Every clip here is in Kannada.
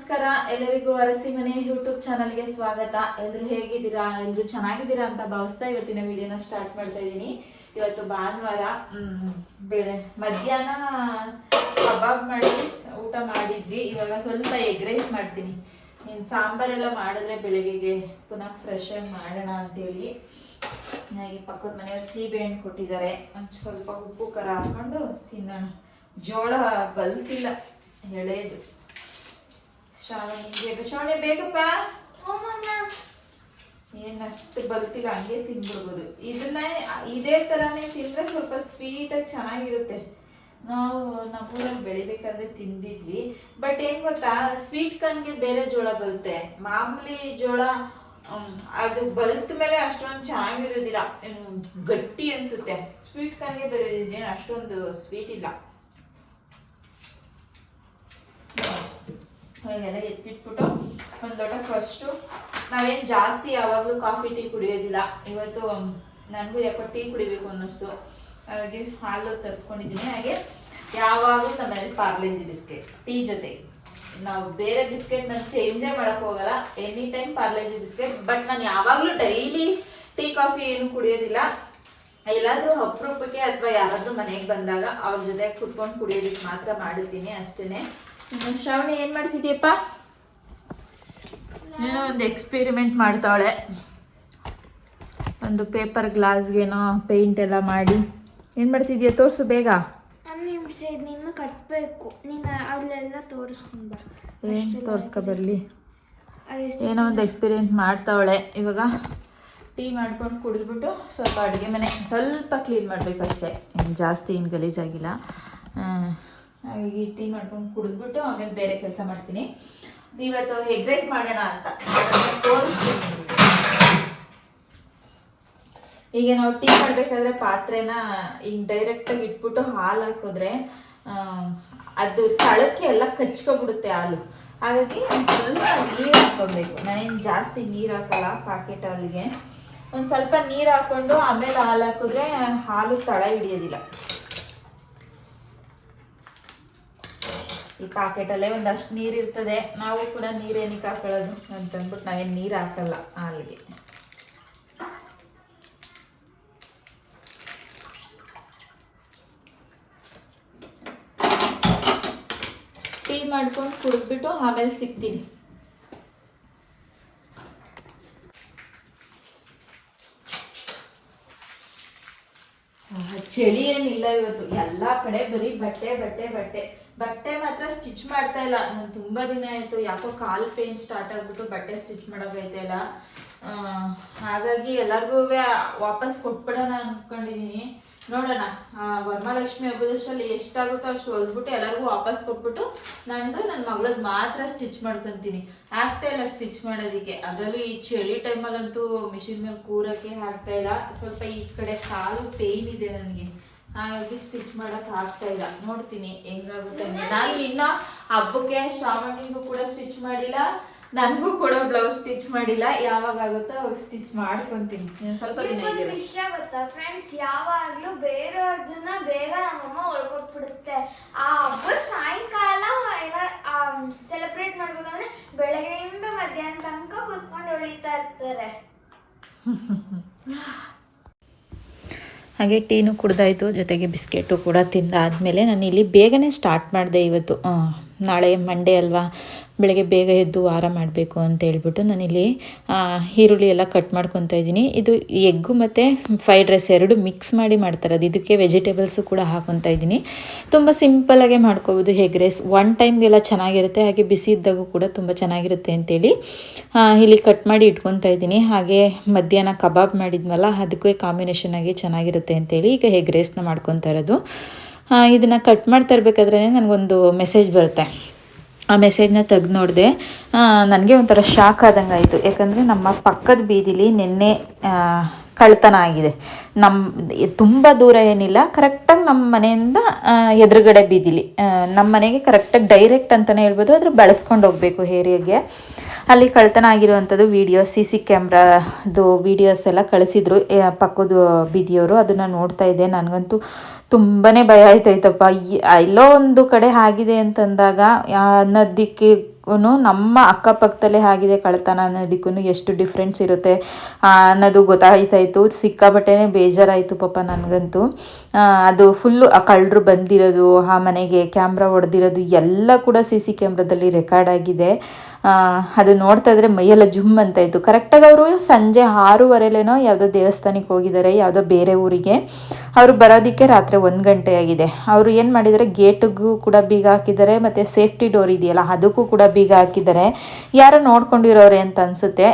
ನಮಸ್ಕಾರ. ಎಲ್ಲರಿಗೂ ಅರಸಿ ಮನೆ ಯೂಟ್ಯೂಬ್ ಚಾನಲ್ಗೆ ಸ್ವಾಗತ. ಎಲ್ಲರೂ ಹೇಗಿದ್ದೀರಾ? ಎಲ್ಲರೂ ಚೆನ್ನಾಗಿದ್ದೀರಾ ಅಂತ ಭಾವಿಸ್ತಾ ಇವತ್ತಿನ ವಿಡಿಯೋನ ಸ್ಟಾರ್ಟ್ ಮಾಡ್ತಾ ಇದ್ದೀನಿ. ಇವತ್ತು ಭಾನುವಾರ ಬೆಳೆ ಮಧ್ಯಾಹ್ನ ಕಬಾಬ್ ಮಾಡಿ, ಊಟ ಮಾಡಿದ್ವಿ. ಇವಾಗ ಸ್ವಲ್ಪ ಎಗ್ ರೈಸ್ ಮಾಡ್ತೀನಿ. ನೀನು ಸಾಂಬಾರೆಲ್ಲ ಮಾಡಿದ್ರೆ ಬೆಳಗ್ಗೆಗೆ ಪುನಃ ಫ್ರೆಶ್ ಆಗಿ ಮಾಡೋಣ ಅಂತೇಳಿ. ಹಾಗೆ ಪಕ್ಕದ ಮನೆಯವ್ರು ಸೀಬೆ ಹಣ್ಣು ಕೊಟ್ಟಿದ್ದಾರೆ. ಒಂದು ಸ್ವಲ್ಪ ಉಪ್ಪು ಖಾರ ಹಾಕೊಂಡು ತಿನ್ನೋಣ. ಜೋಳ ಬಲ್ತಿಲ್ಲ, ಎಳೆದು. ಶ್ರಾವಣಿಗೆ ಶ್ರಾವಣಿ ಬೇಕಪ್ಪ ಏನಷ್ಟು ಬಲ್ತಿಲ್ಲ ಹಂಗೆ ತಿಂದ್ಬಿಡ್ಬೋದು. ಇದನ್ನ ಇದೇ ತರಾನೇ ತಿಂದ್ರೆ ಸ್ವಲ್ಪ ಸ್ವೀಟಾಗಿ ಚೆನ್ನಾಗಿರುತ್ತೆ. ನಾವು ನಮ್ಮೂರಲ್ಲಿ ಬೆಳಿಬೇಕಾದ್ರೆ ತಿಂದಿದ್ವಿ. ಬಟ್ ಏನ್ ಗೊತ್ತಾ ಸ್ವೀಟ್ ಕನ್ಗೆ ಬೇರೆ ಜೋಳ ಬರುತ್ತೆ. ಮಾಮೂಲಿ ಜೋಳ ಅದು ಬಲ್ತ ಮೇಲೆ ಅಷ್ಟೊಂದು ಚೆನ್ನಾಗಿರೋದಿಲ್ಲ. ಗಟ್ಟಿ ಅನ್ಸುತ್ತೆ. ಸ್ವೀಟ್ ಕನ್ಗೆ ಬೇರೆ ಅಷ್ಟೊಂದು ಸ್ವೀಟ್ ಇಲ್ಲ. ಹಾಗೆಲ್ಲ ಎತ್ತಿಟ್ಬಿಟ್ಟು ಒಂದು ಲೋಟ ಫಸ್ಟು ನಾವೇನು ಜಾಸ್ತಿ ಯಾವಾಗಲೂ ಕಾಫಿ ಟೀ ಕುಡಿಯೋದಿಲ್ಲ. ಇವತ್ತು ನನಗೂ ಯಾಕೋ ಟೀ ಕುಡಿಬೇಕು ಅನ್ನಿಸ್ತು. ಹಾಗಾಗಿ ಹಾಲು ತರಿಸ್ಕೊಂಡಿದ್ದೀನಿ. ಹಾಗೆ ಯಾವಾಗಲೂ ನಮ್ಮಲ್ಲಿ ಪಾರ್ಲೇಜಿ ಬಿಸ್ಕೆಟ್ ಟೀ ಜೊತೆ. ನಾವು ಬೇರೆ ಬಿಸ್ಕೆಟ್ನ ಚೇಂಜೇ ಮಾಡಕ್ ಹೋಗಲ್ಲ. Any time Parle G biscuit but ನಾನು ಯಾವಾಗಲೂ ಡೈಲಿ ಟೀ ಕಾಫಿ ಏನು ಕುಡಿಯೋದಿಲ್ಲ. ಎಲ್ಲಾದರೂ ಅಪರೂಪಕ್ಕೆ ಅಥವಾ ಯಾರಾದರೂ ಮನೆಗೆ ಬಂದಾಗ ಅವ್ರ ಜೊತೆ ಕುತ್ಕೊಂಡು ಕುಡಿಯೋದಕ್ಕೆ ಮಾತ್ರ ಮಾಡಿರ್ತೀನಿ ಅಷ್ಟೇನೆ. ಇನ್ನು ಶ್ರಾವಣಿ ಏನು ಮಾಡ್ತಿದ್ಯಪ್ಪ? ಏನೋ ಒಂದು ಎಕ್ಸ್ಪೆರಿಮೆಂಟ್ ಮಾಡ್ತಾಳೆ ಒಂದು ಪೇಪರ್ ಗ್ಲಾಸ್ಗೇನೋ ಪೇಂಟ್ ಎಲ್ಲ ಮಾಡಿ. ಏನು ಮಾಡ್ತಿದ್ಯಾ? ತೋರಿಸು ಬೇಗ. ನೀನು ಕಟ್ಟಬೇಕು ನೀನು ಅಲ್ಲೆಲ್ಲ ತೋರಿಸ್ಕೊಂಡು ಏನು ತೋರ್ಸ್ಕೊ ಬರ್ಲಿ. ಏನೋ ಒಂದು ಎಕ್ಸ್ಪೀರಿಯೆಂಟ್ ಮಾಡ್ತಾವಳೆ. ಇವಾಗ ಟೀ ಮಾಡ್ಕೊಂಡು ಕುಡಿದ್ಬಿಟ್ಟು ಸ್ವಲ್ಪ ಅಡುಗೆ ಮನೆ ಸ್ವಲ್ಪ ಕ್ಲೀನ್ ಮಾಡಬೇಕಷ್ಟೇ. ಏನು ಜಾಸ್ತಿ ಏನು ಗಲೀಜಾಗಿಲ್ಲ. ಹಾಗಾಗಿ ಟೀ ಮಾಡ್ಕೊಂಡು ಕುಡಿದ್ಬಿಟ್ಟು ಆಮೇಲೆ ಬೇರೆ ಕೆಲಸ ಮಾಡ್ತೀನಿ. ಇವತ್ತು ಎಗ್ ರೈಸ್ ಮಾಡೋಣ ಅಂತ. ತೋರಿಸ್ತೀನಿ ಈಗ ನಾವು ಟೀ ಮಾಡಬೇಕಾದ್ರೆ ಪಾತ್ರೆನ ಹಿಂಗೆ ಡೈರೆಕ್ಟಾಗಿ ಇಟ್ಬಿಟ್ಟು ಹಾಲು ಹಾಕಿದ್ರೆ ಅದು ತಳಕ್ಕೆ ಎಲ್ಲ ಕಚ್ಕೊಬಿಡುತ್ತೆ ಹಾಲು. ಹಾಗಾಗಿ ಸ್ವಲ್ಪ ನೀರು ಹಾಕೊಬೇಕು ನಾನೇನು ಜಾಸ್ತಿ ನೀರು ಹಾಕಲ್ಲ ಪಾಕೆಟ್ ಹಾಲಿಗೆ. ಒಂದು ಸ್ವಲ್ಪ ನೀರು ಹಾಕೊಂಡು ಆಮೇಲೆ ಹಾಲು ಹಾಕಿದ್ರೆ ಹಾಲು ತಳ ಹಿಡಿಯೋದಿಲ್ಲ. ಈ ಪಾಕೆಟಲ್ಲೇ ಒಂದಷ್ಟು ನೀರು ಇರ್ತದೆ. ನಾವು ಕೂಡ ನೀರೇನಕ್ಕೆ ಹಾಕೊಳ್ಳೋದು ಅಂತಂದ್ಬಿಟ್ಟು ನಾವೇನು ನೀರು ಹಾಕಲ್ಲ ಹಾಲಿಗೆ. ಟೀ ಮಾಡ್ಕೊಂಡು ಕುಡಿದ್ಬಿಟ್ಟು ಆಮೇಲೆ ಸಿಗ್ತೀನಿ. ಚಳಿ ಏನಿಲ್ಲ ಇವತ್ತು. ಎಲ್ಲಾ ಕಡೆ ಬರೀ ಬಟ್ಟೆ ಬಟ್ಟೆ ಬಟ್ಟೆ. ಬಟ್ಟೆ ಮಾತ್ರ ಸ್ಟಿಚ್ ಮಾಡ್ತಾ ಇಲ್ಲ. ನಾನು ತುಂಬಾ ದಿನ ಆಯ್ತು. ಯಾಕೋ ಕಾಲ್ ಪೇನ್ ಸ್ಟಾರ್ಟ್ ಆಗ್ಬಿಟ್ಟು ಬಟ್ಟೆ ಸ್ಟಿಚ್ ಮಾಡೋಕೈತೆ ಇಲ್ಲ. ಹಾಗಾಗಿ ಎಲ್ಲರಿಗೂ ವಾಪಸ್ ಕೊಟ್ಬಿಡೋಣ ಅನ್ಕೊಂಡಿದೀನಿ. ನೋಡೋಣ. ವರಮಹಾಲಕ್ಷ್ಮಿ ಹಬ್ಬದಷ್ಟಲ್ಲಿ ಎಷ್ಟಾಗುತ್ತೋ ಅಷ್ಟು ಹೊಲ್ದ್ಬಿಟ್ಟು ಎಲ್ಲರಿಗೂ ವಾಪಸ್ ಕೊಟ್ಬಿಟ್ಟು ನಂದು ನನ್ನ ಮಗಳದ್ ಮಾತ್ರ ಸ್ಟಿಚ್ ಮಾಡ್ಕೊತೀನಿ. ಆಗ್ತಾ ಇಲ್ಲ ಸ್ಟಿಚ್ ಮಾಡೋದಕ್ಕೆ. ಅದರಲ್ಲೂ ಈ ಚಳಿ ಟೈಮಲ್ಲಂತೂ ಮಿಷಿನ್ ಮೇಲೆ ಕೂರಕ್ಕೆ ಆಗ್ತಾ ಇಲ್ಲ. ಸ್ವಲ್ಪ ಈ ಕಡೆ ಕಾಲು ಪೇಯ್ನ್ ಇದೆ ನನಗೆ. ಹಾಗಾಗಿ ಸ್ಟಿಚ್ ಮಾಡಕ್ ಆಗ್ತಾ ಇಲ್ಲ. ನೋಡ್ತೀನಿ ಹೆಂಗಾಗುತ್ತೆ ಹಂಗೆ. ನಾನು ಇನ್ನ ಹಬ್ಬಕ್ಕೆ ಶ್ರಾವಣಿಗೂ ಕೂಡ ಸ್ಟಿಚ್ ಮಾಡಿಲ್ಲ. ನನಗೂ ಕೂಡ ಬ್ಲೌಸ್ ಸ್ಟಿಚ್ ಮಾಡಿಲ್ಲ. ಯಾವಾಗ ಆಗುತ್ತೋ ಅವಾಗ ಸ್ಟಿಚ್ ಮಾಡ್ಕೊಂತೀನಿ. ಸ್ವಲ್ಪ ದಿನ ವಿಷಯ ಗೊತ್ತಾ ಫ್ರೆಂಡ್ಸ್ ಯಾವಾಗ್ಲೂ ಬೇರೆಯವ್ರದನ್ನ ಬೇಗ ನಮ್ಮಮ್ಮ ಹೊಲ್ಕೊಟ್ಬಿಡುತ್ತೆ ಆ ಹಬ್ಬ ಸಾಯಂಕಾಲ ಏನೋ ಸೆಲೆಬ್ರೇಟ್ ಮಾಡ್ಬೇಕಂದ್ರೆ ಬೆಳಗ್ಗೆಯಿಂದ ಮಧ್ಯಾಹ್ನ ತನಕ ಕುತ್ಕೊಂಡು ಹೊಳಿತಾ ಇರ್ತಾರೆ. ಹಾಗೆ ಟೀನು ಕುಡ್ದಾಯಿತು ಜೊತೆಗೆ ಬಿಸ್ಕೆಟು ಕೂಡ ತಿಂದಾದಮೇಲೆ ನಾನು ಇಲ್ಲಿ ಬೇಗನೆ ಸ್ಟಾರ್ಟ್ ಮಾಡಿದೆ ಇವತ್ತು. ನಾಳೆ ಮಂಡೇ ಅಲ್ವಾ? ಬೆಳಗ್ಗೆ ಬೇಗ ಎದ್ದು ವಾರ ಮಾಡಬೇಕು ಅಂತ ಹೇಳ್ಬಿಟ್ಟು ನಾನಿಲ್ಲಿ ಈರುಳ್ಳಿ ಎಲ್ಲ ಕಟ್ ಮಾಡ್ಕೊತಾ ಇದ್ದೀನಿ. ಇದು ಎಗ್ಗು ಮತ್ತು ಫ್ರೈಡ್ ರೈಸ್ ಎರಡು ಮಿಕ್ಸ್ ಮಾಡಿ ಮಾಡ್ತಾರೆ. ಅದು ಇದಕ್ಕೆ ವೆಜಿಟೇಬಲ್ಸು ಕೂಡ ಹಾಕೊತಾ ಇದ್ದೀನಿ. ತುಂಬ ಸಿಂಪಲಾಗೆ ಮಾಡ್ಕೋಬೋದು ಎಗ್ ರೈಸ್ ಒನ್ ಟೈಮ್ಗೆಲ್ಲ ಚೆನ್ನಾಗಿರುತ್ತೆ. ಹಾಗೆ ಬಿಸಿ ಇದ್ದಾಗೂ ಕೂಡ ತುಂಬ ಚೆನ್ನಾಗಿರುತ್ತೆ ಅಂತೇಳಿ ಇಲ್ಲಿ ಕಟ್ ಮಾಡಿ ಇಟ್ಕೊತಾ ಇದ್ದೀನಿ. ಹಾಗೆ ಮಧ್ಯಾಹ್ನ ಕಬಾಬ್ ಮಾಡಿದ್ವಲ್ಲ ಅದಕ್ಕೆ ಕಾಂಬಿನೇಷನ್ ಆಗಿ ಚೆನ್ನಾಗಿರುತ್ತೆ ಅಂತೇಳಿ ಈಗ ಹೆಗ್ ರೈಸ್ನ ಮಾಡ್ಕೊತಾ ಇರೋದು. ಇದನ್ನು ಕಟ್ ಮಾಡ್ತಾ ಇರಬೇಕಾದ್ರೆ ನನಗೊಂದು ಮೆಸೇಜ್ ಬರುತ್ತೆ. ಆ ಮೆಸೇಜ್ನ ತೆಗೆದು ನೋಡಿದೆ ನನಗೆ ಒಂಥರ ಶಾಕ್ ಆದಂಗೆ ಆಯಿತು ಯಾಕಂದರೆ ನಮ್ಮ ಪಕ್ಕದ ಬೀದಿಲಿ ನಿನ್ನೆ ಕಳ್ತನ ಆಗಿದೆ. ನಮ್ಮ ತುಂಬ ದೂರ ಏನಿಲ್ಲ. ಕರೆಕ್ಟಾಗಿ ನಮ್ಮ ಮನೆಯಿಂದ ಎದುರುಗಡೆ ಬೀದಿಲಿ ನಮ್ಮ ಮನೆಗೆ ಕರೆಕ್ಟಾಗಿ ಡೈರೆಕ್ಟ್ ಅಂತಲೇ ಹೇಳ್ಬೋದು. ಅದ್ರ ಬಳಸ್ಕೊಂಡು ಹೋಗಬೇಕು ಏರಿಯಾಗೆ. ಅಲ್ಲಿ ಕಳ್ತನ ಆಗಿರುವಂಥದ್ದು ವಿಡಿಯೋ ಸಿ ಸಿ ಕ್ಯಾಮ್ರಾದು ವೀಡಿಯೋಸ್ ಎಲ್ಲ ಕಳಿಸಿದ್ರು ಪಕ್ಕದ ಬೀದಿಯವರು. ಅದನ್ನು ನೋಡ್ತಾ ಇದ್ದೆ. ನನಗಂತೂ ತುಂಬಾ ಭಯ ಆಯ್ತಾಯ್ತಪ್ಪ. ಎಲ್ಲೋ ಒಂದು ಕಡೆ ಆಗಿದೆ ಅಂತಂದಾಗ ಅನ್ನೋದಕ್ಕೆ ನಮ್ಮ ಅಕ್ಕಪಕ್ಕದಲ್ಲೇ ಆಗಿದೆ ಕಳ್ತನ ಅನ್ನೋದಕ್ಕೂ ಎಷ್ಟು ಡಿಫ್ರೆನ್ಸ್ ಇರುತ್ತೆ. ಅನ್ನೋದು ಗೊತ್ತಾಯ್ತಾಯಿತು. ಸಿಕ್ಕಾಬಟ್ಟೆನೇ ಬೇಜಾರಾಯಿತು ಪಾಪ ನನಗಂತೂ. ಅದು ಫುಲ್ಲು ಆ ಕಳ್ಳರು ಬಂದಿರೋದು, ಆ ಮನೆಗೆ ಕ್ಯಾಮ್ರಾ ಹೊಡೆದಿರೋದು ಎಲ್ಲ ಕೂಡ ಸಿ ಸಿ ಕ್ಯಾಮ್ರಾದಲ್ಲಿ ರೆಕಾರ್ಡ್ ಆಗಿದೆ. ಅದು ನೋಡ್ತಾ ಇದ್ರೆ ಮೈಯೆಲ್ಲ ಜುಮ್ ಅಂತ ಇತ್ತು. ಕರೆಕ್ಟಾಗಿ ಅವರು ಸಂಜೆ ಆರೂವರೆಲೇನೋ ಯಾವುದೋ ದೇವಸ್ಥಾನಕ್ಕೆ ಹೋಗಿದ್ದಾರೆ, ಯಾವುದೋ ಬೇರೆ ಊರಿಗೆ. ಅವರು ಬರೋದಕ್ಕೆ ರಾತ್ರಿ ಒಂದು ಗಂಟೆ ಆಗಿದೆ. ಅವರು ಏನು ಮಾಡಿದ್ದಾರೆ ಗೇಟಿಗೂ ಕೂಡ ಬೀಗ ಹಾಕಿದ್ದಾರೆ, ಮತ್ತು ಸೇಫ್ಟಿ ಡೋರ್ ಇದೆಯಲ್ಲ, ಅದಕ್ಕೂ ಕೂಡ ಬೀಗ ಹಾಕಿದ್ದಾರೆ. ಯಾರೋ ನೋಡ್ಕೊಂಡಿರೋರೆ ಅಂತ ಅನಿಸುತ್ತೆ.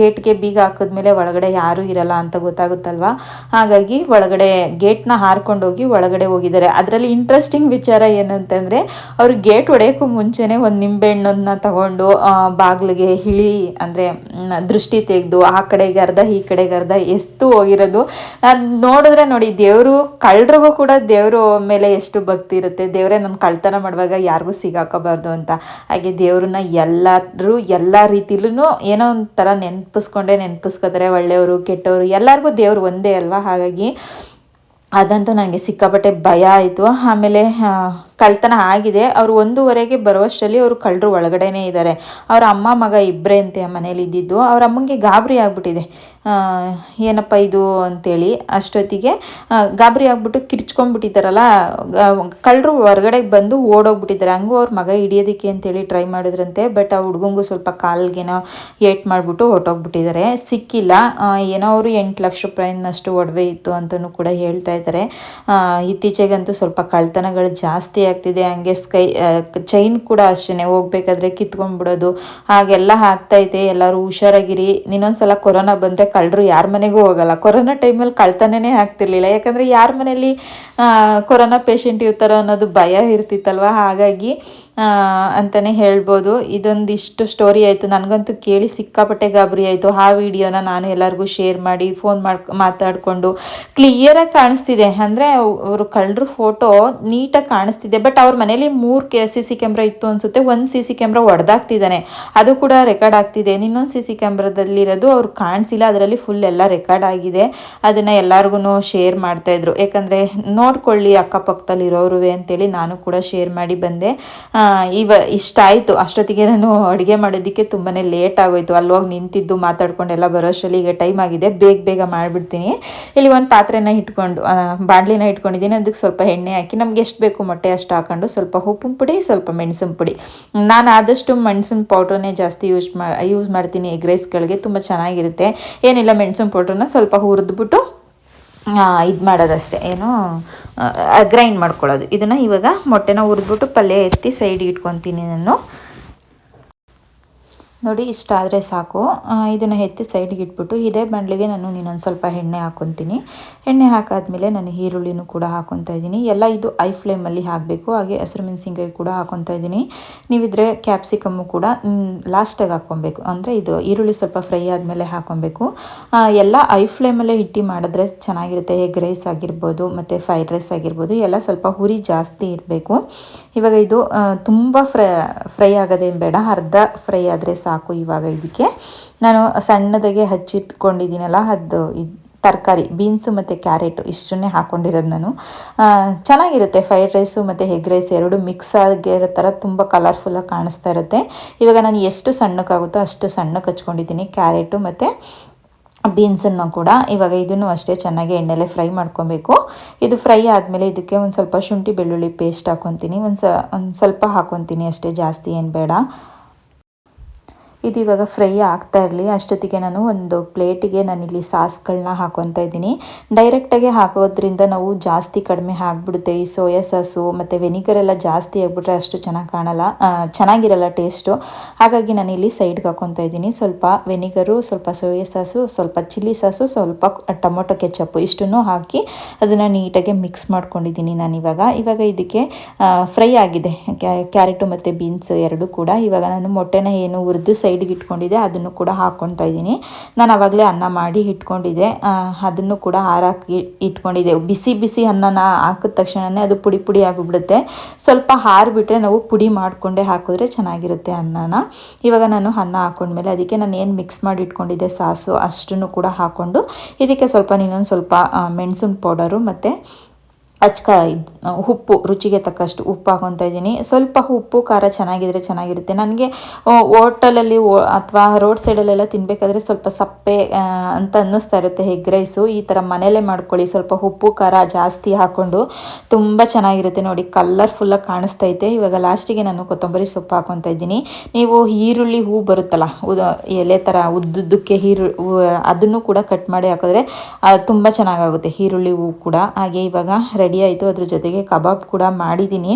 ಗೇಟ್ಗೆ ಬೀಗ ಹಾಕಿದ್ಮೇಲೆ ಒಳಗಡೆ ಯಾರೂ ಇರಲ್ಲ ಅಂತ ಗೊತ್ತಾಗುತ್ತಲ್ವಾ? ಹಾಗಾಗಿ ಒಳಗಡೆ ಗೇಟ್ನ ಹಾರ್ಕೊಂಡೋಗಿ ಒಳಗಡೆ ಹೋಗಿದ್ದಾರೆ. ಅದರಲ್ಲಿ ಇಂಟ್ರೆಸ್ಟಿಂಗ್ ವಿಚಾರ ಏನಂತಂದರೆ, ಅವರು ಗೇಟ್ ಹೊಡೆಯೋಕ್ಕೂ ಮುಂಚೆನೇ ಒಂದು ನಿಂಬೆಹಣ್ಣನ್ನ ತಗೊಂಡು ಬಾಗಿಲಿಗೆ ಹಿಳಿ, ಅಂದರೆ ದೃಷ್ಟಿ ತೆಗೆದು, ಆ ಕಡೆಗೆ ಅರ್ಧ, ಈ ಕಡೆಗೆ ಅರ್ಧ ಎಷ್ಟು ಹೋಗಿರೋದು. ಅದು ನೋಡಿದ್ರೆ ನೋಡಿ, ದೇವರು ಕಳ್ಳರಿಗೂ ಕೂಡ ದೇವರು ಮೇಲೆ ಎಷ್ಟು ಭಕ್ತಿ ಇರುತ್ತೆ. ದೇವರೇ ನಾನು ಕಳ್ತನ ಮಾಡುವಾಗ ಯಾರಿಗೂ ಸಿಗಾಕೋಬಾರ್ದು ಅಂತ. ಹಾಗೆ ದೇವ್ರನ್ನ ಎಲ್ಲರೂ ಎಲ್ಲ ರೀತಿಲೂ ಏನೋ ಒಂಥರ ನೆನಪಿಸ್ಕೊಂಡೆ ನೆನಪಿಸ್ಕೋತಾರೆ ಒಳ್ಳೆಯವರು, ಕೆಟ್ಟವರು, ಎಲ್ಲರಿಗೂ ದೇವರು ಒಂದೇ ಅಲ್ವಾ? ಹಾಗಾಗಿ ಅದಂತೂ ನನಗೆ ಸಿಕ್ಕಾಪಟ್ಟೆ ಭಯ ಆಯಿತು. ಆಮೇಲೆ ಕಳ್ತನ ಆಗಿದೆ. ಅವರು ಒಂದೂವರೆಗೆ ಬರುವಷ್ಟರಲ್ಲಿ ಅವರು ಕಳ್ಳರು ಒಳಗಡೆನೇ ಇದ್ದಾರೆ. ಅವ್ರ ಅಮ್ಮ ಮಗ ಇಬ್ಬರೇ ಅಂತೆ ಮನೇಲಿ ಇದ್ದಿದ್ದು ಅವ್ರ ಅಮ್ಮಂಗೆ ಗಾಬರಿ ಆಗ್ಬಿಟ್ಟಿದೆ. ಏನಪ್ಪ ಇದು ಅಂತೇಳಿ ಅಷ್ಟೊತ್ತಿಗೆ ಗಾಬರಿ ಆಗ್ಬಿಟ್ಟು ಕಿರ್ಚ್ಕೊಂಡ್ಬಿಟ್ಟಿದ್ದಾರಲ್ಲ ಕಳ್ಳರು ಹೊರಗಡೆ ಬಂದು ಓಡೋಗ್ಬಿಟ್ಟಿದ್ದಾರೆ. ಹಂಗೂ ಅವ್ರ ಮಗ ಹಿಡಿಯೋದಕ್ಕೆ ಅಂತೇಳಿ ಟ್ರೈ ಮಾಡಿದ್ರಂತೆ, ಬಟ್ ಆ ಹುಡುಗಂಗೂ ಸ್ವಲ್ಪ ಕಾಲ್ಗೇನೋ ಏಟ್ ಮಾಡಿಬಿಟ್ಟು ಹೊಟ್ಟೋಗ್ಬಿಟ್ಟಿದ್ದಾರೆ ಸಿಕ್ಕಿಲ್ಲ ಏನೋ ಅವರು ಎಂಟು ಲಕ್ಷ ರೂಪಾಯಿನಷ್ಟು ಒಡವೆ ಇತ್ತು ಅಂತಲೂ ಕೂಡ ಹೇಳ್ತಾ ಇದ್ದಾರೆ. ಇತ್ತೀಚೆಗಂತೂ ಸ್ವಲ್ಪ ಕಳ್ತನಗಳು ಜಾಸ್ತಿ ಆಗ್ತಿದೆ. ಹಂಗೆ ಸ್ಕೈ ಚೈನ್ ಕೂಡ ಅಷ್ಟೇ ಹೋಗ್ಬೇಕಾದ್ರೆ ಕಿತ್ಕೊಂಡ್ಬಿಡೋದು, ಹಾಗೆಲ್ಲ ಆಗ್ತಾ ಇದೆ. ಎಲ್ಲರೂ ಹುಷಾರಾಗಿರಿ. ಇನ್ನೊಂದ್ಸಲ ಕೊರೋನಾ ಬಂದರೆ ಕಳ್ಳರು ಯಾರ ಮನೆಗೂ ಹೋಗಲ್ಲ. ಕೊರೋನಾ ಟೈಮಲ್ಲಿ ಕಳ್ತಾನೇ ಆಗ್ತಿರ್ಲಿಲ್ಲ. ಯಾಕಂದರೆ ಯಾರ ಮನೆಯಲ್ಲಿ ಕೊರೋನಾ ಪೇಷಂಟ್ ಇರ್ತಾರೋ ಅನ್ನೋದು ಭಯ ಇರ್ತಿತ್ತಲ್ವ? ಹಾಗಾಗಿ ಅಂತಲೇ ಹೇಳ್ಬೋದು. ಇದೊಂದಿಷ್ಟು ಸ್ಟೋರಿ ಆಯಿತು. ನನಗಂತೂ ಕೇಳಿ ಸಿಕ್ಕಾಪಟ್ಟೆ ಗಾಬರಿ ಆಯಿತು. ಆ ವಿಡಿಯೋನ ನಾನು ಎಲ್ಲರಿಗೂ ಶೇರ್ ಮಾಡಿ ಫೋನ್ ಮಾಡಿ, ಮಾತಾಡಿಕೊಂಡು ಕ್ಲಿಯರಾಗಿ ಕಾಣಿಸ್ತಿದೆ. ಅಂದರೆ ಅವರು ಕಳ್ಳರು ಫೋಟೋ ನೀಟಾಗಿ ಕಾಣಿಸ್ತಿದೆ. ಬಟ್ ಅವ್ರ ಮನೇಲಿ ಮೂರು ಕೆ ಸಿ ಸಿ ಕ್ಯಾಮ್ರಾ ಇತ್ತು ಅನಿಸುತ್ತೆ. ಒಂದು ಸಿ ಸಿ ಕ್ಯಾಮ್ರಾ ಒಡೆದಾಗ್ತಿದ್ದಾನೆ ಅದು ಕೂಡ ರೆಕಾರ್ಡ್ ಆಗ್ತಿದೆ. ಇನ್ನೊಂದು ಸಿ ಸಿ ಕ್ಯಾಮ್ರಾದಲ್ಲಿರೋದು ಅವ್ರು ಕಾಣಿಸಿಲ್ಲ. ಅದರಲ್ಲಿ ಫುಲ್ ಎಲ್ಲ ರೆಕಾರ್ಡ್ ಆಗಿದೆ. ಅದನ್ನು ಎಲ್ಲರಿಗೂ ಶೇರ್ ಮಾಡ್ತಾಯಿದ್ರು ಯಾಕಂದರೆ ನೋಡ್ಕೊಳ್ಳಿ ಅಕ್ಕಪಕ್ಕದಲ್ಲಿ ಇರೋರುವೆ ಅಂತೇಳಿ ನಾನು ಕೂಡ ಶೇರ್ ಮಾಡಿ ಬಂದೆ. ಇವ ಇಷ್ಟ ಆಯಿತು. ಅಷ್ಟೊತ್ತಿಗೆ ನಾನು ಅಡುಗೆ ಮಾಡೋದಕ್ಕೆ ತುಂಬಾ ಲೇಟ್ ಆಗೋಯ್ತು. ಅಲ್ಲಿ ಹೋಗಿ ನಿಂತಿದ್ದು, ಮಾತಾಡ್ಕೊಂಡೆಲ್ಲ ಬರೋಷ್ಟರಲ್ಲಿ ಈಗ ಟೈಮ್ ಆಗಿದೆ. ಬೇಗ ಬೇಗ ಮಾಡಿಬಿಡ್ತೀನಿ. ಇಲ್ಲಿ ಒಂದು ಪಾತ್ರೆನ ಇಟ್ಕೊಂಡು ಬಾಣಲಿನ ಇಟ್ಕೊಂಡಿದ್ದೀನಿ. ಅದಕ್ಕೆ ಸ್ವಲ್ಪ ಎಣ್ಣೆ ಹಾಕಿ, ನಮ್ಗೆ ಎಷ್ಟು ಬೇಕು ಮೊಟ್ಟೆ ಅಷ್ಟು ಹಾಕೊಂಡು ಸ್ವಲ್ಪ ಉಪ್ಪಿನ ಪುಡಿ, ಸ್ವಲ್ಪ ಮೆಣಸಿನ ಪುಡಿ. ನಾನು ಆದಷ್ಟು ಮೆಣಸಿನ ಪೌಡ್ರನ್ನೇ ಜಾಸ್ತಿ ಯೂಸ್ ಮಾ ಯೂಸ್ ಮಾಡ್ತೀನಿ. ಎಗ್ ರೈಸ್ಗಳಿಗೆ ತುಂಬ ಚೆನ್ನಾಗಿರುತ್ತೆ. ಏನಿಲ್ಲ, ಮೆಣಸಿನ ಪೌಡ್ರನ್ನ ಸ್ವಲ್ಪ ಹುರಿದ್ಬಿಟ್ಟು ಇದು ಮಾಡೋದಷ್ಟೇ. ಏನು ಗ್ರೈಂಡ್ ಮಾಡ್ಕೊಳ್ಳೋದು. ಇದನ್ನು ಇವಾಗ ಮೊಟ್ಟೆನ ಹುರಿದ್ಬಿಟ್ಟು ಪಲ್ಯ ಎತ್ತಿ ಸೈಡಿಗೆ ಇಟ್ಕೊತೀನಿ ನಾನು. ನೋಡಿ ಇಷ್ಟ ಆದರೆ ಸಾಕು. ಇದನ್ನು ಎತ್ತಿ ಸೈಡ್ಗೆ ಇಟ್ಬಿಟ್ಟು ಇದೇ ಬಾಣಲಿಗೆ ನಾನು ಇನ್ನೊಂದು ಸ್ವಲ್ಪ ಎಣ್ಣೆ ಹಾಕೊತೀನಿ. ಎಣ್ಣೆ ಹಾಕಾದ್ಮೇಲೆ ನಾನು ಈರುಳ್ಳಿನೂ ಕೂಡ ಹಾಕ್ಕೊತಾ ಇದ್ದೀನಿ. ಎಲ್ಲ ಇದು ಐ ಫ್ಲೇಮಲ್ಲಿ ಹಾಕಬೇಕು. ಹಾಗೆ ಹಸಿರು ಮೆಣಸಿನ್ಕಾಯಿ ಕೂಡ ಹಾಕ್ಕೊತಾ ಇದ್ದೀನಿ. ನೀವಿದ್ರೆ ಕ್ಯಾಪ್ಸಿಕಮ್ಮು ಕೂಡ ಲಾಸ್ಟಾಗಿ ಹಾಕ್ಕೊಬೇಕು. ಅಂದರೆ ಇದು ಈರುಳ್ಳಿ ಸ್ವಲ್ಪ ಫ್ರೈ ಆದಮೇಲೆ ಹಾಕ್ಕೊಬೇಕು. ಆ, ಎಲ್ಲ ಐ ಫ್ಲೇಮಲ್ಲೇ ಹಿಟ್ಟಿ ಮಾಡಿದ್ರೆ ಚೆನ್ನಾಗಿರುತ್ತೆ. ಎಗ್ ರೈಸ್ ಆಗಿರ್ಬೋದು ಮತ್ತು ಫ್ರೈಡ್ ರೈಸ್ ಆಗಿರ್ಬೋದು ಎಲ್ಲ ಸ್ವಲ್ಪ ಹುರಿ ಜಾಸ್ತಿ ಇರಬೇಕು. ಇವಾಗ ಇದು ತುಂಬ ಫ್ರೈ ಫ್ರೈ ಆಗೋದೇನು ಬೇಡ. ಅರ್ಧ ಫ್ರೈ ಆದರೆ ಸಾಕು. ಇವಾಗ ಇದಕ್ಕೆ. ನಾನು ಸಣ್ಣದಾಗೆ ಹಚ್ಚಿಟ್ಕೊಂಡಿದ್ದೀನಲ್ಲ, ಅದು ತರಕಾರಿ ಬೀನ್ಸು ಮತ್ತು ಕ್ಯಾರೆಟು ಇಷ್ಟನ್ನೇ ಹಾಕ್ಕೊಂಡಿರೋದು ನಾನು. ಚೆನ್ನಾಗಿರುತ್ತೆ ಫ್ರೈಡ್ ರೈಸು ಮತ್ತು ಎಗ್ ರೈಸ್ ಎರಡು ಮಿಕ್ಸ್ ಆಗಿರೋ ಥರ ತುಂಬ ಕಲರ್ಫುಲ್ಲಾಗಿ ಕಾಣಿಸ್ತಾ ಇರುತ್ತೆ. ಇವಾಗ ನಾನು ಎಷ್ಟು ಸಣ್ಣಕ್ಕಾಗುತ್ತೋ ಅಷ್ಟು ಸಣ್ಣಕ್ಕೆ ಹಚ್ಕೊಂಡಿದ್ದೀನಿ ಕ್ಯಾರೆಟು ಮತ್ತು ಬೀನ್ಸನ್ನು ಕೂಡ. ಇವಾಗ ಇದನ್ನು ಅಷ್ಟೇ ಚೆನ್ನಾಗಿ ಎಣ್ಣೆಲೆ ಫ್ರೈ ಮಾಡ್ಕೊಬೇಕು. ಇದು ಫ್ರೈ ಆದಮೇಲೆ ಇದಕ್ಕೆ ಒಂದು ಸ್ವಲ್ಪ ಶುಂಠಿ ಬೆಳ್ಳುಳ್ಳಿ ಪೇಸ್ಟ್ ಹಾಕ್ಕೊತೀನಿ ಒಂದು ಸ, ಒಂದು ಸ್ವಲ್ಪ ಹಾಕ್ಕೊತೀನಿ ಅಷ್ಟೇ ಜಾಸ್ತಿ ಏನು ಬೇಡ. ಇದು ಇವಾಗ ಫ್ರೈ ಆಗ್ತಾ ಇರಲಿ. ಅಷ್ಟೊತ್ತಿಗೆ ನಾನು ಒಂದು ಪ್ಲೇಟಿಗೆ ನಾನಿಲ್ಲಿ ಸಾಸ್ಗಳನ್ನ ಹಾಕೊತಾ ಇದ್ದೀನಿ. ಡೈರೆಕ್ಟಾಗಿ ಹಾಕೋದ್ರಿಂದ ನಾವು ಜಾಸ್ತಿ ಕಡಿಮೆ ಆಗಿಬಿಡುತ್ತೆ. ಈ ಸೋಯಾ ಸಾಸು ಮತ್ತು ವೆನಿಗರ್ ಎಲ್ಲ ಜಾಸ್ತಿ ಆಗಿಬಿಟ್ರೆ ಅಷ್ಟು ಚೆನ್ನಾಗಿ ಕಾಣಲ್ಲ ಚೆನ್ನಾಗಿರಲ್ಲ ಟೇಸ್ಟು ಹಾಗಾಗಿ ನಾನಿಲ್ಲಿ ಸೈಡ್ಗೆ ಹಾಕೊತಾ ಇದ್ದೀನಿ. ಸ್ವಲ್ಪ ವೆನಿಗರು ಸ್ವಲ್ಪ ಸೋಯಾ ಸಾಸು, ಸ್ವಲ್ಪ ಚಿಲ್ಲಿ ಸಾಸು, ಸ್ವಲ್ಪ ಟೊಮೊಟೊ ಕೆಚಪ್ಪು ಇಷ್ಟನ್ನು ಹಾಕಿ ಅದನ್ನು ನೀಟಾಗಿ ಮಿಕ್ಸ್ ಮಾಡ್ಕೊಂಡಿದ್ದೀನಿ ನಾನು ಇವಾಗ. ಇವಾಗ ಇದಕ್ಕೆ ಫ್ರೈ ಆಗಿದೆ. ಕ್ಯಾರೆಟು ಮತ್ತು ಬೀನ್ಸ್ ಎರಡು ಕೂಡ. ಇವಾಗ ನಾನು ಮೊಟ್ಟೆನ ಏನು ಹುರಿದು ಸೈಡ್ಗೆ ಇಟ್ಕೊಂಡಿದ್ದೆ, ಅದನ್ನು ಕೂಡ ಹಾಕ್ಕೊತಾ ಇದ್ದೀನಿ. ನಾನು ಆವಾಗಲೇ ಅನ್ನ ಮಾಡಿ ಇಟ್ಕೊಂಡಿದ್ದೆ. ಅದನ್ನು ಕೂಡ ಹಾರಾಕಿ ಇಟ್ಕೊಂಡಿದ್ದೆ. ಬಿಸಿ ಬಿಸಿ ಅನ್ನನ ಹಾಕಿದ ತಕ್ಷಣವೇ ಅದು ಪುಡಿ ಪುಡಿ ಆಗಿಬಿಡುತ್ತೆ. ಸ್ವಲ್ಪ ಹಾರಿಬಿಟ್ರೆ ನಾವು ಪುಡಿ ಮಾಡಿಕೊಂಡೇ ಹಾಕಿದ್ರೆ ಚೆನ್ನಾಗಿರುತ್ತೆ ಅನ್ನನ. ಇವಾಗ ನಾನು ಅನ್ನ ಹಾಕೊಂಡ್ಮೇಲೆ ಅದಕ್ಕೆ ನಾನು ಏನು ಮಿಕ್ಸ್ ಮಾಡಿ ಇಟ್ಕೊಂಡಿದ್ದೆ, ಸಾಸು ಅಷ್ಟನ್ನು ಕೂಡ ಹಾಕ್ಕೊಂಡು ಇದಕ್ಕೆ ಸ್ವಲ್ಪ ನೀನೊಂದು ಸ್ವಲ್ಪ ಮೆಣಸಿನ ಪೌಡರು ಮತ್ತು ಅಚ್ಕ ಉಪ್ಪು, ರುಚಿಗೆ ತಕ್ಕಷ್ಟು ಉಪ್ಪು ಹಾಕೊತಾ ಇದ್ದೀನಿ. ಸ್ವಲ್ಪ ಉಪ್ಪು, ಖಾರ ಚೆನ್ನಾಗಿದ್ರೆ ಚೆನ್ನಾಗಿರುತ್ತೆ. ನನಗೆ ಹೋಟಲಲ್ಲಿ ಅಥವಾ ರೋಡ್ ಸೈಡಲ್ಲೆಲ್ಲ ತಿನ್ನಬೇಕಾದ್ರೆ ಸ್ವಲ್ಪ ಸಪ್ಪೆ ಅಂತ ಅನ್ನಿಸ್ತಾ ಇರುತ್ತೆ ಎಗ್ ರೈಸು. ಈ ಥರ ಮನೇಲೇ ಮಾಡ್ಕೊಳ್ಳಿ. ಸ್ವಲ್ಪ ಉಪ್ಪು, ಖಾರ ಜಾಸ್ತಿ ಹಾಕ್ಕೊಂಡು ತುಂಬ ಚೆನ್ನಾಗಿರುತ್ತೆ ನೋಡಿ. ಕಲರ್ಫುಲ್ಲಾಗಿ ಕಾಣಿಸ್ತೈತೆ ಇವಾಗ ಲಾಸ್ಟಿಗೆ ನಾನು ಕೊತ್ತಂಬರಿ ಸೊಪ್ಪು ಹಾಕೊತಾ ಇದ್ದೀನಿ. ನೀವು ಈರುಳ್ಳಿ ಹೂ ಬರುತ್ತಲ್ಲ, ಉದ, ಎಲೆ ಥರ ಉದ್ದುದ್ದಕ್ಕೆ ಈರು ಅದನ್ನು ಕೂಡ ಕಟ್ ಮಾಡಿ ಹಾಕಿದ್ರೆ ತುಂಬ ಚೆನ್ನಾಗಾಗುತ್ತೆ. ಈರುಳ್ಳಿ ಹೂ ಕೂಡ. ಹಾಗೆ ಇವಾಗ ರೆಡಿ ಆಯಿತು ಅದ್ರ ಜೊತೆಗೆ ಕಬಾಬ್ ಕೂಡ ಮಾಡಿದ್ದೀನಿ.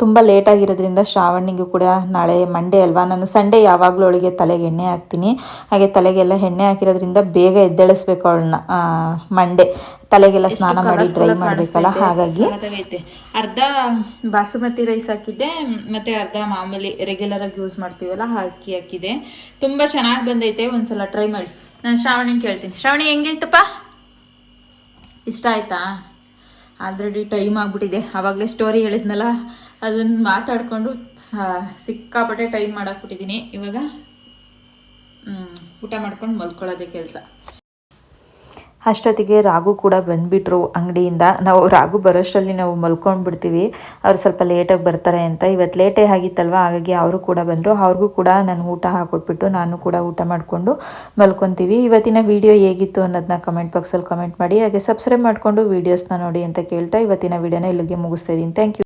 ತುಂಬ ಲೇಟಾಗಿರೋದ್ರಿಂದ ಶ್ರಾವಣಿಗೂ ಕೂಡ ನಾಳೆ ಮಂಡೇ ಅಲ್ವಾ? ನಾನು ಸಂಡೇ ಯಾವಾಗಲೂ ಅವಳಿಗೆ ತಲೆಗೆ ಎಣ್ಣೆ ಹಾಕ್ತೀನಿ. ಹಾಗೆ ತಲೆಗೆಲ್ಲ ಎಣ್ಣೆ ಹಾಕಿರೋದ್ರಿಂದ ಬೇಗ ಎದ್ದೇಳಿಸ್ಬೇಕು ಅವಳನ್ನ. ಮಂಡೇ ತಲೆಗೆಲ್ಲ ಸ್ನಾನ ಮಾಡಿ ಡ್ರೈ ಮಾಡಬೇಕಲ್ಲ? ಹಾಗಾಗಿ ಅರ್ಧ ಬಾಸುಮತಿ ರೈಸ್ ಹಾಕಿದ್ದೆ ಮತ್ತೆ ಅರ್ಧ ಮಾಮೂಲಿ ರೆಗ್ಯುಲರ್ ಆಗಿ ಯೂಸ್ ಮಾಡ್ತೀವಲ್ಲ ಹಾಕಿ ಹಾಕಿದೆ ತುಂಬಾ ಚೆನ್ನಾಗಿ ಬಂದೈತೆ ಒಂದ್ಸಲ ಟ್ರೈ ಮಾಡಿ. ನಾನು ಶ್ರಾವಣಿಗೆ ಕೇಳ್ತೀನಿ. ಶ್ರಾವಣಿ ಹೆಂಗೈತಪ್ಪ? ಇಷ್ಟ ಆಯ್ತಾ? ಆಲ್ರೆಡಿ ಟೈಮ್ ಆಗಿಬಿಟ್ಟಿದೆ. ಆವಾಗಲೇ ಸ್ಟೋರಿ ಹೇಳಿದ್ನಲ್ಲ ಅದನ್ನ ಮಾತಾಡಿಕೊಂಡು ಸಿಕ್ಕಾಪಟ್ಟೆ ಟೈಮ್ ಮಾಡಾಕ್ಬಿಟ್ಟಿದ್ದೀನಿ ಇವಾಗ ಊಟ ಮಾಡ್ಕೊಂಡು ಮಲ್ಕೊಳ್ಳೋದೇ ಕೆಲಸ. ಅಷ್ಟೊತ್ತಿಗೆ ರಾಗು ಕೂಡ ಬಂದುಬಿಟ್ರು ಅಂಗಡಿಯಿಂದ. ನಾವು ರಾಗು ಬರೋಷ್ಟರಲ್ಲಿ ನಾವು ಮಲ್ಕೊಂಡ್ಬಿಡ್ತೀವಿ. ಅವ್ರು ಸ್ವಲ್ಪ ಲೇಟಾಗಿ ಬರ್ತಾರೆ ಅಂತ. ಇವತ್ತು ಲೇಟೇ ಆಗಿತ್ತಲ್ವ? ಹಾಗಾಗಿ ಅವರು ಕೂಡ ಬಂದರು. ಅವ್ರಿಗೂ ಕೂಡ ನಾನು ಊಟ ಹಾಕೊಟ್ಬಿಟ್ಟು ನಾನು ಕೂಡ ಊಟ ಮಾಡಿಕೊಂಡು ಮಲ್ಕೊತೀವಿ. ಇವತ್ತಿನ ವಿಡಿಯೋ ಹೇಗಿತ್ತು ಅನ್ನೋದನ್ನ ಕಮೆಂಟ್ ಬಾಕ್ಸಲ್ಲಿ ಕಮೆಂಟ್ ಮಾಡಿ, ಹಾಗೆ ಸಬ್ಸ್ಕ್ರೈಬ್ ಮಾಡಿಕೊಂಡು ವೀಡಿಯೋಸ್ನ ನೋಡಿ ಅಂತ ಕೇಳ್ತಾ ಇವತ್ತಿನ ವಿಡಿಯೋನ ಇಲ್ಲಿಗೆ ಮುಗಿಸ್ತಾ ಇದ್ದೀನಿ. Thank you